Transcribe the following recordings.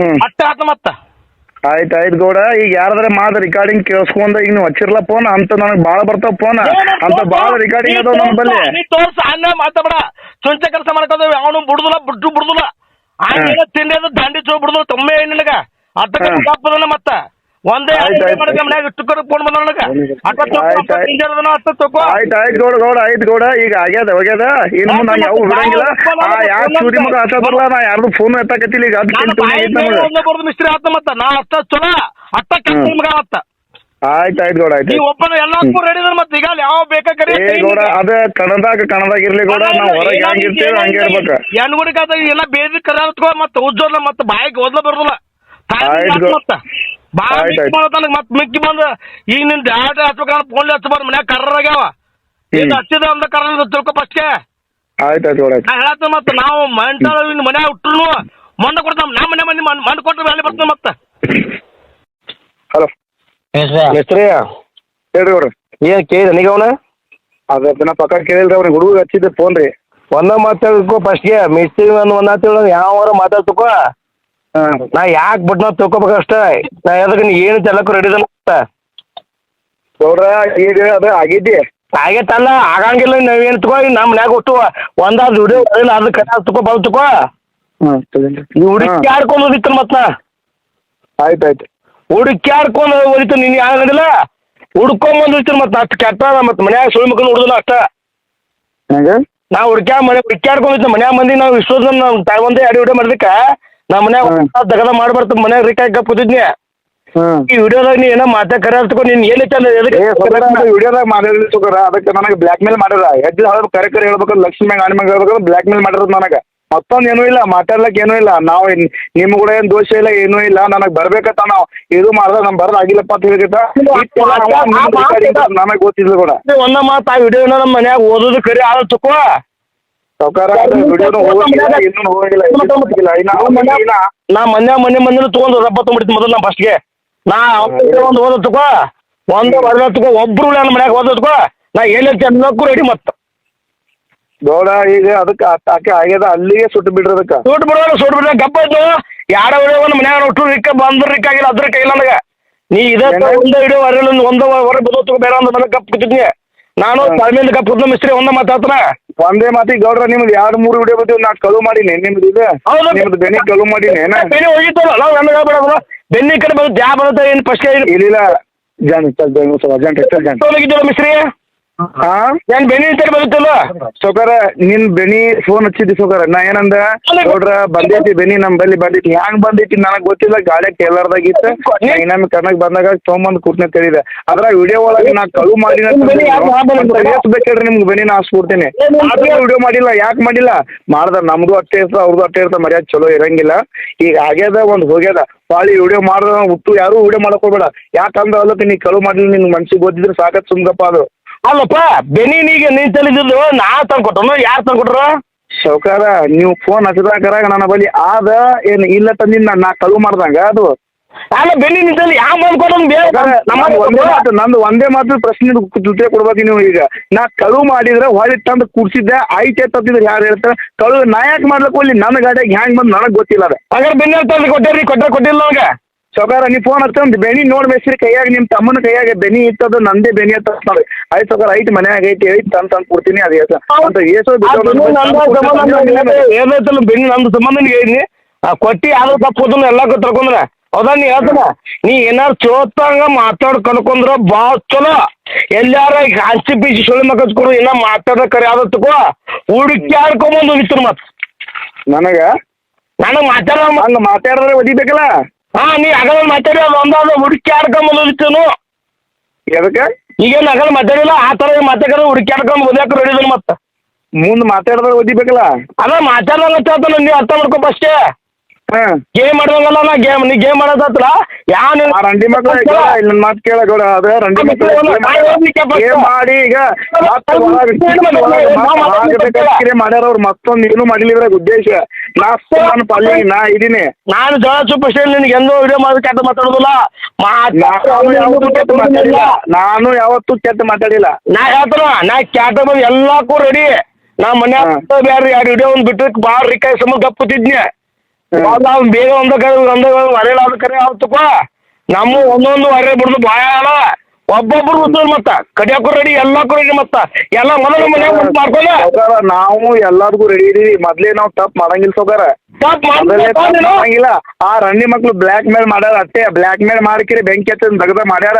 ಹ್ಮ್. ಅಟ್ಟ ಆತ ಮತ್ತ. ಆಯ್ತು ಆಯ್ತು ಗೌಡ. ಈಗ ಯಾರಾದ್ರ ಮಾದ ರಿಕಾರ್ಡಿಂಗ್ ಕೇಳಿಸ್ಕೊಂಡ ಈಗ ನೀವು ಹಚ್ಚಿರ್ಲ ಫೋನ್ ಅಂತ ನನಗೆ ಭಾಳ ಬರ್ತಾವ ಫೋನ್ ಅಂತ ಬಾಳ ರಿಕಾರ್ಡಿಂಗ್ ಅದಾವ ನಮ್ಮ ಬಲ್ಲಿ. ನೀ ತೋರ್ಸ ಅನ್ನ ಮಾತಾಡ ಚುಂಚ ಕೆಲಸ ಮಾಡ್ಕೋದೇವಿ ಅವನು ಬಿಡುದಿಲ್ಲ ಬಿಟ್ಟು ಬಿಡುದಿಲ್ಲ. ಹಂಗ ತಿಂಡಿ ಅದು ದಂಡಿ ಚೋ ಬಿಡುದಿಲ್ಲ ತೊಮ್ಮೆ ನಿನಗ? ಹ್ಮ್. ಹಾಕ್ಬೋದಲ್ಲ ಮತ್ತ? ಒಂದೇ ಇಟ್ಟುಕೊಂಡು ಫೋನ್ ಬಂದ ನನಗ. ಅಟ್ಟ ಆಯ್ತ್ ಆಯ್ತ್. ಗೌಡ ಗೌಡ ಆಯ್ತು ಗೌಡ. ಈಗ ಆಗ್ಯದ ಹೋಗ್ಯದ. ಇನ್ನು ನಾನು ಯಾವ ಬಿಡಂಗಿಲ್ಲ. ಆ ಯಾವ ಚೂರಿ ಮಗ ಬರಲ್ಲ ನಾ ಯಾರ್ದು ಫೋನ್ ಎತ್ತಾಕತ್ತಿಲ್ಲ. ಈಗ ಐತೆ ಬರ್ದು ಮಿಸ್ತ್ರಿ ಆತ ಮತ್ತ. ನಾ ಅಷ್ಟ ಚಲೋ. ಅಟ್ಟ ಹ್ಮ್. ಮಗ ಆತ ಆಯ್ತು ಆಯ್ತು ಗೌಡ ಆಯ್ತು ಒಬ್ಬನ ಎಲ್ಲಕ್ಕೂ ರೆಡಿ ಮತ್ತೆ. ಈಗ ಯಾವ ಬೇಕಾಕರಿ ಏ ಗೌಡ ಅದ ಕಣದಾಗ ಕಣದಾಗ ಇರ್ಲಿ ಗೌಡ ನಾವು ಹೊರಗೆ ಹೆಂಗ್ ಇರ್ತೀವಿ ಹಂಗೆ ಇರ್ಬೇಕು. ಹೆಣ್ಗುಡಿಗಾದ ಎಲ್ಲ ಬೇದಿ ಕರ ಮತ್ತೆ. ಉಜ್ಜೋಲ್ಲ ಮತ್ತೆ. ಬಾಯಿಗೆ ಓದ್ಲ ಬರೋದಿಲ್ಲ. ಮತ್ ಮಿಕ್ಕಿ ಬಂದ ಈಗ ನಿನ್ ಡಾಟ ಹಚ್ಬೇಕಂದ್ರೆ ಫೋನ್ ಹಚ್ಚಬಾರ್ದು ಮನ್ಯಾಗ ಕರ್ರಾಗ್ಯಾವ ಹ್ಮ್. ಹಚ್ಚಿದ ಅಂದ ಕರ್ರ ತಿಳ್ಕೊ ಫಸ್ಟ್ಗೆ ಹೇಳತ್ತ ಮತ್ತೆ ನಾವು ಮಂಟಾಳ ಮನ್ಯಾಗ ಹುಟ್ಟರು ಮಣ್ಣ ಕೊಡ್ತಾವ ನಮ್ಮ ಮನೆ ಮಣ್ಣು ಕೊಟ್ರೆ ವ್ಯಾಲಿ ಬರ್ತದೆ ಮತ್ತೆ. ಹಲೋ. ಮಿಸ್ತ್ರಿ ಹೇಳ್ರಿ ಗೌಡ್ರ. ಏನ್ ಕೇಳಿದ ನೀಗ ಅವನ? ಅದ ಪಕ್ಕ ಕೇಳಿಲ್ರಿ ಅವ್ರಿಗೆ ಹುಡುಗ ಹಚ್ಚಿದ್ದೆ ಫೋನ್ ರೀ. ಒಂದ ಮಾತಾಡ್ಕೋ ಫಸ್ಟ್ಗೆ ಮಿಸ್ತ್ರಿ ಒಂದು ಒಂದ ಯಾವ ಯಾವಾರ ಮಾತಾಡ್ತಕೋ? ಹಾಂ ನಾ ಯಾಕೆ ಬಿಟ್ನ ತಿಳ್ಕೊಬೇಕಷ್ಟ ನಾ ಎದಕ್ಕೆ ನೀ ಏನು ಚೆಲ್ಲಕ್ಕೂ ರೆಡಿ ಅಂತ. ಗೌಡ್ರ ಈಗ ಅದು ಆಗಿದ್ದಿ? ಆಗೈತಲ್ಲ ಆಗಂಗಿಲ್ಲ ನಾವೇನು ತಗೋ ನಮ್ಮ ಮನ್ಯಾಗ ಒಟ್ಟು ಒಂದಾದ ದುಡಿಯೋ ಇಲ್ಲ ಅದು ಕಡೆ ತಗೋ ಬಂದು ತಗೋ ಹಾಂ ಈ ಹುಡುಕಿ ಆಡ್ಕೊಂಡು ಓದಿತ್ತು ಮತ್ತ ಆಯ್ತು ಆಯ್ತು ಹುಡುಕಿ ಆಡ್ಕೊಂಡು ಓದಿತ್ತು ನೀನು ಯಾರಿಲ್ಲ ಹುಡ್ಕೊಂಡ್ ಬಂದಿರ್ತೀನಿ ಮತ್ತೆ ಅಷ್ಟು ಕೆಟ್ಟ ಮತ್ತೆ ಮನ್ಯಾಗ ಸುಳ್ಳು ಮಕ್ಕಳು ಹುಡುದಿಲ್ಲ ಅಷ್ಟ. ಹೆಂಗೆ? ನಾವು ಹುಡ್ಕ್ಯಾ ಮನೆ ಹುಡ್ಕ್ಯಾಡ್ಕೊಂಡಿದ್ದೆ ಮನ್ಯಾಗ ಮಂದಿ ನಾವು ಇಷ್ಟೊಂದು ನಮ್ಮ ತಾಯಿ ಒಂದೇ ಅಡಿ ವಿಡಿಯೋ ಮಾಡಿದಕ್ಕೆ ನಮ್ಮ ಮನ್ಯಾಗ. ದಗದ ಮಾಡ್ಬಾರ್ದು ಮನ್ಯಾಗ ರಿಕಾಯ್ ಗಪ್ ಕೂತಿದ್ನಿ ಈ ವಿಡಿಯೋದಾಗ ನೀ ಏನೋ ಮಾತಾ ಕರೆ ಹಚ್ಕೊ ನೀನ್ ಏನ್ ಸ್ವತಃ ವಿಡಿಯೋದಾಗ ಮಾಡಿದ್ರಿ ತಗೋರ ಅದಕ್ಕೆ ನನಗೆ ಬ್ಲಾಕ್ ಮೇಲ್ ಮಾಡ್ಯಾರ ಎದ್ದು ಹೇಳಬೇಕು ಕರೆ ಕರೆ ಹೇಳ್ಬೇಕು ಲಕ್ಷ್ಮಿ ಮ್ಯಾಗ ಆಣಿ ಮ್ಯಾಗ ಹೇಳ್ಬೇಕು ಬ್ಲ್ಯಾಕ್ ಮೇಲ್ ಮಾಡಿರೋದು ನನಗೆ. ಮತ್ತೊಂದು ಏನೂ ಇಲ್ಲ ಮಾತಾಡ್ಲಕ್ ಏನೂ ಇಲ್ಲ. ನಾವು ನಿಮ್ ಕೂಡ ಏನ್ ದೋಷ ಇಲ್ಲ ಏನೂ ಇಲ್ಲ ನನಗೆ ಬರ್ಬೇಕತ್ತ ನಾವು ಇದು ಮಾಡ್ದ ನಮ್ ಬರೋದು ಆಗಿಲ್ಲಪ್ಪ ಅಂತ ಹೇಳಿದ ನನಗೆ ಗೊತ್ತಿಲ್ಲ ಕೂಡ. ಒಂದ ಮಾತು ಆ ವಿಡಿಯೋನ ನಮ್ಮ ಮನ್ಯಾಗ ಓದೋದು ಕರಿ ಆದ ತಕೋ. ಸಾವ್ಕಾರ ಇನ್ನೂ ಹೋಗಿಲ್ಲ ನಾ ಮನ್ಯಾಗ ಮನೆ ಮಂದಿನ ತಗೊಂಡು ರಬ್ಬ ತೊಗೊಂಡ್ಬಿಡ್ತೀನಿ ಮೊದಲು ನಾ ಫಸ್ಟ್ಗೆ ನಾ ಒಂದು ಓದತ್ಕೋ ಒಂದು ಬರ್ದ ತಕೋ ಒಬ್ರು ನನ್ನ ಮನ್ಯಾಗ ಓದ ನಾ ಎಲ್ಲಿ ಚೆನ್ನಕ್ಕೂ ರೆಡಿ ಮತ್ತೆ ಗೌಡ ಈಗ ಅದಕ್ಕೆ ಆಕೆ ಆಗ್ಯದ ಅಲ್ಲಿಗೆ ಸುಟ್ಟು ಬಿಡ್ರಿ ಅದಕ್ಕೆ. ಸುಟ್ಟು ಬಿಡೋಲ್ಲ ಸುಟ್ಟು ಬಿಡೋ ಗಪ್ಪ ಇದ್ದು ಯಾರ ಒಂದು ಮನ್ಯಾಗ ಒಟ್ಟು ರಿಕ್ಕ ಬಂದ್ರ ರಿಕ್ಕ ಆಗಿಲ್ಲ ಅದ್ರ ಕೈಲ ನನಗೆ. ನೀ ಇದೇ ಒಂದು ಒಂದೇ ವಿಡಿಯೋ ಒಂದು ಹೊರ ಬೇರೆ ಬೇಡ ಅಂತ ನನಗೆ ಗಪ್ ಕೂತಿದ್ನಿ ನಾನು ಗಪ್ ಕೂತ್ನ ಮಿಸ್ತ್ರಿ ಒಂದ ಮಾತಾಡ್ತಾನ ಒಂದೇ ಮಾತಿ ಗೌಡ್ರ ನಿಮ್ದು ಎರಡು ಮೂರು ವಿಡಿಯೋ ಬಂದಿವ್ ನಾ ಕಳು ಮಾಡೀನಿ ನಿಮ್ದು ಇದು. ಹೌದು. ನಿಮ್ದು ಬೆನಿ ಕಳು ಮಾಡೀನಿ ಏನ? ಬೆನ್ನಿ ಹೋಗಿತ್ತಲ್ಲ ನಾವು ನನಗೆ ಹೇಳ್ಬೇಡ ಬೆನ್ನಿ ಕಡೆ ಬಂದು ಜಾ ಬರುತ್ತೆ ಏನು ಫಸ್ಟ್ ಇಲ್ಲ ಜಾನ್ ಚಲ್ ಜಾನ್ ಅರ್ಜೆಂಟ್ ಜಾನ್ ಹೋಗಿದ್ದಲ್ಲ ಮಿಸ್ತ್ರಿ? ಹಾ ಏನ್ ಬೆನಿ ಇತ್ತ ಬರುತ್ತಲ್ಲ ಸೌಕರ ನಿನ್ ಬೆನಿ ಫೋನ್ ಹಚ್ಚಿದ್ದಿ ಸೌಕರ ನಾ ಏನಂದ ನೋಡ್ರ ಬಂದೈತಿ ಬೆನಿ ನಮ್ ಬಲ್ಲಿ ಬಂದೈತಿ. ಹ್ಯಾಂಗ್ ಬಂದೈತಿ ನನಗ್ ಗೊತ್ತಿಲ್ಲ ಗಾಳಿ ಟೇಲರ್ದಾಗಿತ್ತ ಇನ್ನೊಮ್ಮೆ ಕಣ್ಣಗ್ ಬಂದಾಗ ತೊಗೊಂಬಂದ್ ಕೂತ್ನ ಕೇಳಿದೆ ಅದ್ರ ವಿಡಿಯೋ ಒಳಗ ನಾ ಕಳು ಮಾಡಿ ಬೇಕೇಳ್ರಿ ನಿಮ್ಗೆ ಬೆನಿ ನಾ ಆದ್ರೆ ವಿಡಿಯೋ ಮಾಡಿಲ್ಲ ಯಾಕೆ ಮಾಡಿಲ್ಲ? ಮಾಡ್ದ ನಮ್ದು ಅಟ್ಟೆ ಇರ್ತ ಅವ್ರದ್ದು ಅಟ್ಟೆ ಇರ್ತ ಮರ್ಯಾದ ಚಲೋ ಇರಂಗಿಲ್ಲ. ಈಗ ಆಗ್ಯದ ಒಂದ್ ಹೋಗ್ಯದ. ಪಾಳಿ ವಿಡಿಯೋ ಮಾಡ್ದ ಹುಟ್ಟು ಯಾರು ವಿಡಿಯೋ ಮಾಡಕ್ ಹೋಗ್ಬೇಡ. ಯಾಕಂದ್ರೆ ಅಲ್ಲಕ್ಕೆ ನೀ ಕಳು ಮಾಡಿಲ್ಲ ನಿನ್ ಮನ್ಸಿಗೆ ಗೊತ್ತಿದ್ರೆ ಸಾಕತ್ ಸುಮ್ಗಪ್ಪ ಅದು. ಅಲ್ಲಪ್ಪ ಬೆನ್ನಿ ನೀನು ತಲಿದಿದ್ದು ನಾ ತಂದ್ಕೊಟ್ಟನು ಯಾರು ತಂದ್ಕೊಟ್ರು? ಸೌಕಾರ ನೀವು ಫೋನ್ ಹಚ್ಚಿದಾಗ ನನ್ನ ಬಳಿ ಆದ ಏನು ಇಲ್ಲ ತಂದಿನ ನಾನು ನಾ ಕಳು ಮಾಡ್ದಂಗ ಅದು? ಅಲ್ಲ ಬೆನ್ನಿ ನಿಂತಲ್ಲಿ ಯಾವ ಮಾಡ್ ಬೇರೆ ನಮ್ಮ ನಂದು ಒಂದೇ ಮಾತು ಪ್ರಶ್ನೆ ಉತ್ತರ ಕೊಡ್ಬೇಕು ನೀವು ಈಗ. ನಾ ಕಳು ಮಾಡಿದ್ರೆ ಹೊಳಿ ತಂದು ಕುಡ್ಸಿದ್ದೆ ಐತೆ ತತ್ತಿದ್ರೆ ಯಾರು ಹೇಳ್ತಾರೆ? ಕಳು ನಾ ಯಾಕೆ ಮಾಡ್ಲಕ್ಕೆ ಹೋಗ್ಲಿ? ನನ್ನ ಗಾಡಿಯಾಗ ಹ್ಯಾಂಗ್ ಬಂದು ನನಗೆ ಗೊತ್ತಿಲ್ಲ ಅದ. ಹಾಗಾದ್ರೆ ಬೆನ್ನಿ ತಂದು ಕೊಟ್ಟೇರಿ ಕೊಟ್ಟರೆ ಕೊಟ್ಟಿಲ್ಲ ನನಗೆ. ಸೌಕಾರ ನೀ ಫೋನ್ ಹಚ್ಚಂದ್ ಬೆನಿ ನೋಡಿ ಬೇಸ್ರಿ ಕೈಯಾಗ ನಿಮ್ಮ ತಮ್ಮನ ಕೈಯಾಗ ಬೆನಿ ಇತ್ತದ ನಂದೇ ಬೆನಿ ಅಂತ ನೋಡಿ ಆಯ್ತು ಸಾವ್ಕಾರ ಐತೆ ಮನ್ಯಾಗ ಐತಿ ಐತಿ ತಂದು ತಂದು ಕೊಡ್ತೀನಿ ಅದು ಏಸ ಅಂತ ಏಸೋ ಏನೈತಲ್ಲ ಬೆನಿ ನಂದು ಸಂಬಂಧ ನೀ ಆ ಕೊಟ್ಟಿ ಯಾವ್ದು ತಪ್ಪು ಹೋದನು ಎಲ್ಲ ತರ್ಕೊಂಡ್ರ ಹೌದಾ ನೀ ಹೇಳ್ತಾನ ನೀ ಏನಾರು ಚೋತಂಗ ಮಾತಾಡ್ ಕಳ್ಕೊಂಡ್ರ ಭಾಳ ಚಲೋ. ಎಲ್ಲಾರ ಹಂಚಿ ಬೀಚಿ ಸುಳ್ಳು ಮಕ್ಕಳು ಇನ್ನ ಮಾತಾಡ ಕರೆ ಯಾವ್ದು ತಗೋ ಹುಡುಕಿ ಆಡ್ಕೊಂಬಂದು ಹೋಗಿತ್ತು ಮತ್. ನನಗ? ನನಗೆ ಮಾತಾಡ ಹಂಗ ಮಾತಾಡಿದ್ರೆ ಒದಿಬೇಕಲ್ಲ? ಹಾ ನೀ ಅಗಲ ಮಾತಾಡಿ ಅದು ಒಂದಾದ ಹುಡುಕಿ ಆಡ್ಕೊಂಬಂದು ಹೋಗಿತ್ತು ಎದಕ್ಕೆ? ಈಗೇನು ಅಗಲ ಮಾತಾಡಿಲ್ಲ ಆ ಥರ ಮಾತಾಡಿದ್ರೆ ಹುಡುಕಿ ಆಡ್ಕೊಂಡ್ ಓದ್ಯಾಕ ರೆಡಿ ಮತ್ತೆ. ಮುಂದೆ ಮಾತಾಡಿದ್ರೆ ಓದಿಬೇಕಲ್ಲ? ಅಲ್ಲ ಮಾತಾಡಂಗ ಹೇಳ್ತಾನ ನೀ ಅರ್ಥ ಮಾಡ್ಕೊಪ್ಪ ಫಸ್ಟೇ ಹಾಂ. ಗೇಮ್ ಆಡುವಂಗಲ್ಲ ನಾ ಗೇಮ್ ನೀ ಗೇಮ್ ಆಡೋದತ್ರ ಯಾವ ಆ ರಂಡಿ ಮಕ್ಕಳು ಇಲ್ಲ ಇಲ್ಲ ಮಾತು ಕೇಳ ಗೌಡ ಅದ ರಂಡಿ ಮಕ್ಕಳು ಗೇಮ್ ಮಾಡಿ ಈಗ ಮತ್ತೆ ಒಳಗ್ ಮಾಡ್ಯಾರ ಅವ್ರು. ಮತ್ತೊಂದು ಏನು ಮಾಡಿಲ್ಲ ಉದ್ದೇಶ. ನಾ ನಾನು ಪಾಲಿ ನಾ ಇದೀನಿ ನಾನು ಜನ ಸೂಪರ್ ಸ್ಟಾರ್ ನಿನಗೆ ಎಂದೂ ವಿಡಿಯೋ ಮಾಡಿ ಕೆಟ್ಟ ಮಾತಾಡೋದಿಲ್ಲ. ನಾನು ಯಾವತ್ತೂ ಕೆಟ್ಟ ಮಾತಾಡಿಲ್ಲ. ನಾನು ಯಾವತ್ತೂ ಕೆಟ್ಟ ಮಾತಾಡಿಲ್ಲ. ನಾ ಹೇಳ್ತಾರ ನಾ ಕ್ಯಾಟ ಬಂದು ಎಲ್ಲಕ್ಕೂ ರೆಡಿ ನಾ ಮನೆ ಬೇರೆ ಎರಡು ವಿಡಿಯೋ ಒಂದು ಬಿಟ್ಟು ಭಾಳ ರಿಕಾಯ್ ಸಮ ಗಪ್ ಕೂತಿದ್ನಿ. ಹ್ಮ್. ನಾವು ಬೇಗ ಒಂದ ಕರೆ ಒಂದ ಹೊರೆ ಅದ ಕರೆ ಆಗ್ತಪ್ಪ ನಮ್ಮ ಒಂದೊಂದು ಹೊರೆ ಬಿಡುದು ಬಾಯ ಅಲ್ಲ ಒಬ್ಬೊಬ್ರು ಬಿಡ್ತಾರೆ ಮತ್ತ. ಕಡಿಯಾಕು ರೆಡಿ ಎಲ್ಲಕ್ಕೂ ರೆಡಿ ಮತ್ತ. ಎಲ್ಲ ಮೊದಲ ಮನೆ ಮಾಡ್ಕೊಂಡ. ನಾವು ಎಲ್ಲಾರ್ಗು ರೆಡಿ ಇದೀವಿ. ಮೊದ್ಲೇ ನಾವು ತಪ್ಪು ಮಾಡಂಗಿಲ್ಲ ಸೌಕಾರ ಮಾಡಂಗಿಲ್ಲ. ಆ ರಣ್ಣಿ ಮಕ್ಳು ಬ್ಲಾಕ್ ಮೇಲ್ ಮಾಡ್ಯಾರ ಅಷ್ಟೇ. ಬ್ಲಾಕ್ ಮೇಲ್ ಮಾಡ್ಕಿರಿ ಬೆಂಕಿ ಹಚ್ಚ ದಗದ ಮಾಡ್ಯಾರ.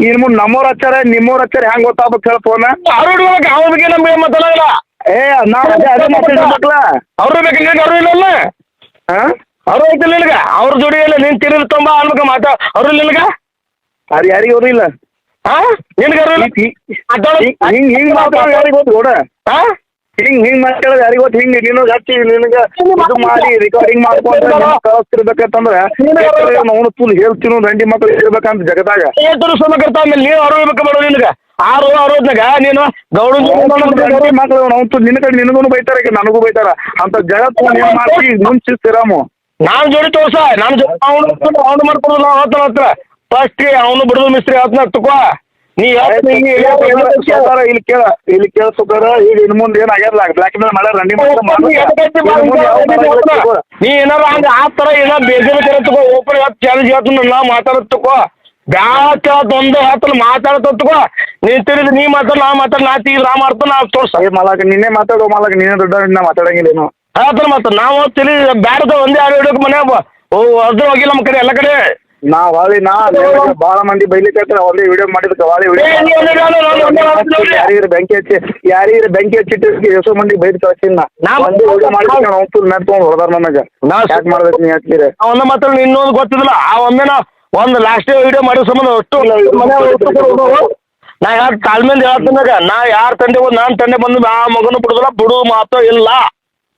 ಇನ್ ಮುಂದ್ ನಮ್ಮವ್ರ ಹಚ್ಚಾರ ನಿಮ್ಮವ್ರ ಹಚ್ಚಾರ ಹೆಂಗ್ ಗೊತ್ತಾಗ್ಬೇಕು ಹೇಳ ಫೋನ್ ಅವ್ರು ಇಡ್ಬೇಕು ಅವ್ರ ಬಗ್ಗೆ ನಮ್ಗೆ ಮಾತಾಡಲ್ಲ ಏ ನಾವ್ ಅದೇ ಅದೇ ಮಾತಾಡ್ಬೇಕಲ್ಲ ಅವ್ರು ಬೇಕು ನಿನಗೆ ಅವ್ರು ಇಲ್ಲಲ್ಲ? ಆ? ಅವ್ರು ಐತಿಲ್ಲ ನಿನಗ ಅವ್ರ ಜೋಡಿ ಇಲ್ಲ ನಿನ್ ತಿರುಗಿ ತುಂಬ ಅನ್ಬೇಕು ಮಾತಾ. ಅವರು ಇಲ್ಲ ನಿನಗ ಅದು ಯಾರಿಗೆ ಅವ್ರು ಇಲ್ಲ. ಹಾ ನಿನಗೆ ಅವ್ರು ಇಲ್ಲ? ಹಿಂಗೆ ಹಿಂಗ್ ಮಾತಾಡೋದು ಯಾರಿಗೆ ಗೊತ್ತು ನೋಡ ಹಾ ಹಿಂಗ್ ಹಿಂಗ್ ಮಾತಾಡೋದು ಯಾರಿಗೆ ಗೊತ್ತು. ಹಿಂಗ್ ನೀನು ಹಚ್ಚಿ ನಿನಗ ಇದು ಮಾಡಿ ರೆಕಾರ್ಡಿಂಗ್ ಮಾಡ್ಕೊಂಡು ಕಳಿಸ್ತಿರ್ಬೇಕಂತಂದ್ರೆ ಅವನು ತುಲ್ ಫುಲ್ ಹೇಳ್ತೀನಿ ರಂಡಿ ಮಕ್ಳು ಇರ್ಬೇಕಂತ ಜಗದಾಗ. ಏಟರು ಸಮಕರ್ತ ಆಮೇಲೆ ನೀನು ಅವ್ರು ಇರ್ಬೇಕು ಬೇಡ ನಿನಗ. ಆರು ಅರವತ್ನಾಗ ನೀನು ಗೌಡ ಮಕ್ಳು ನಾವು ನಿನ್ನ ಕಡೆ ನಿನಗೂ ಬೈತಾರ ನನಗೂ ಬೈತಾರ. ಅಂತ ಜಗತ್ತು ಏನ್ ಮಾಡ್ತಿ? ಮುಂಚಿಸ್ತಿರಾಮು ನಾನು ಜೋಡಿ ತೋರ್ಸ ನಾನು ಜೋಡಿ ಅವನು ಅವನು ಮಾಡ್ಕೊಡೋದು ನಾವು ಹತ್ರ. ಫಸ್ಟ್ ಅವನು ಬಿಡುದು ಮಿಸ್ತ್ರಿ ಹತ್ನ ತಕೋ ನೀ. ಇಲ್ಲಿ ಕೇಳ ಇಲ್ಲಿ ಕೇಳ ಸುಖರ ಈಗ ಇನ್ ಮುಂದೆ ಏನ್ ಆಗ್ಯದ ಬ್ಲಾಕ್ ಮೇಲ್ ಮಾಡ್ಯಾರ ರಂಡಿ ನೀ ಏನಾರ ಹಂಗ ಆ ತರ ಏನಾರ ಬೇಜಾರು ತಗೋ ಓಪನ್ ಚಾಲೆಂಜ್ ಹೇಳ್ತು ನಾ ಮಾತಾಡತ್ ತಗೋ ಬ್ಯಾಕ್ ಒಂದೇ ಹೇಳ್ತಾನ ಮಾತಾಡತ್ ತಗೋ ನೀ ತಿಳಿದು ನೀ ಮಾತಾಡ ನಾ ಮಾತಾಡ ನಾ ತೀರ್ ನಾ ಮಾಡ್ತಾನ ನಾ ತೋರ್ಸ. ಮಾಲಾಕ ನಿನ್ನೆ ಮಾತಾಡೋ ಮಾಲಾಕ ನೀನೇ ದೊಡ್ಡ ನಾ ಮಾತಾಡಂಗಿಲ್ಲ ಏನು ತರ ಮತ್ತ ನಾವು ತಿಳಿ ಬ್ಯಾಡದ ಒಂದೇ ಆರು ಹಿಡಿಯೋಕೆ ಮನ್ಯಾಗ ಓ ಅದ್ರ ಹೋಗಿಲ್ಲ ನಮ್ಮ ಕಡೆ ಎಲ್ಲ ಕಡೆ ನಾ ವಾಳಿ ನಾ ಭಾಳ ಮಂದಿ ಬೈಲಿಕ್ಕೆ ಒಂದೇ ವಿಡಿಯೋ ಮಾಡಿದ್ಕ ವಾಳಿ ನಾನು, ನಾನು ನಾನು ವಿಡಿಯೋ. ಯಾರಿಗಾರ ಬೆಂಕಿ ಹಚ್ಚಿ ಯಾರಿಗಾರ ಬೆಂಕಿ ಹಚ್ಚಿಟ್ಟು ಎಷ್ಟೋ ಮಂದಿ ಬೈದ್ ಕಳ್ಸಿನ ನಾ ಒಂದೇ ವಿಡಿಯೋ ಮಾಡಿ ಮ್ಯಾಟ್ ತೊಗೊಂಡು ಹೊಡೆದಾರ ನನಗ ನಾ ಯಾಕೆ ಮಾಡ್ಬೇಕು ನೀ ಹಚ್ಚಿರ ಒಂದ ಮಾತ್ರ ಇನ್ನೊಂದು ಗೊತ್ತಿದಿಲ್ಲ ಆ ಒಮ್ಮೆ ನಾ ಒಂದು ಲಾಸ್ಟ್ ವಿಡಿಯೋ ಮಾಡೋ ಸಂಬಂಧ ಅಷ್ಟು ನಾ ಯಾರು ತಾಳ್ಮೆಂದ ಹೇಳ್ತೀನಾಗ ನಾ ಯಾರ ತಂದೆ ನಾನು ತಂದೆ ಬಂದು ಆ ಮಗನ ಬಿಡುದಿಲ್ಲ ಬಿಡು ಮಾತು ಇಲ್ಲ.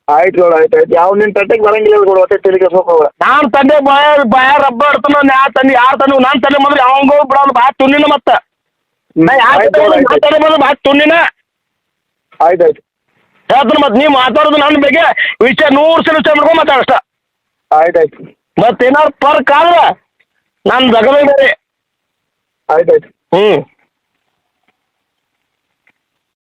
ಆಯ್ತು ನೋಡು ಆಯ್ತು ಆಯ್ತು. ಯಾವ ನಿನ್ ತಟ್ಟೆಗೆ ಬರಂಗಿಲ್ಲ ಕೊಡು ಹೊಟ್ಟೆ ತೆಲಿಗೆ ಹೋಗೋವ ನಾನು ತಂದೆ ಬಾಯ ಬಾಯ ರಬ್ಬ ಇಡ್ತಾನ ನಾ ತಂದೆ ಯಾರು ತಂದೆ ನಾನು ತಂದೆ ಬಂದ್ರೆ ಅವಂಗ ಬಿಡೋದು? ಬಾ ತುಣ್ಣಿನ ಮತ್ತೆ. ನಾ ಯಾರು ತಂದೆ ಬಂದ್ರೆ ಬಾ ತುಣ್ಣಿನ. ಆಯ್ತು ಆಯ್ತು. ಹೇಳ್ತಾನೆ ಮತ್ತೆ ನೀವು ಮಾತಾಡೋದು ನನ್ನ ಬಗ್ಗೆ. ವಿಷಯ ನೂರು ಸಲ ವಿಚಾರ ಮಾಡ್ಕೊಂಡು ಮಾತಾಡಷ್ಟ ಆಯ್ತು ಆಯ್ತು. ಮತ್ತೆ ಏನಾರು ಪರ್ಕ್ ಆದ್ರೆ ನಾನು ಜಗದ ಬೇರೆ. ಆಯ್ತು ಆಯ್ತು. ಹ್ಞೂ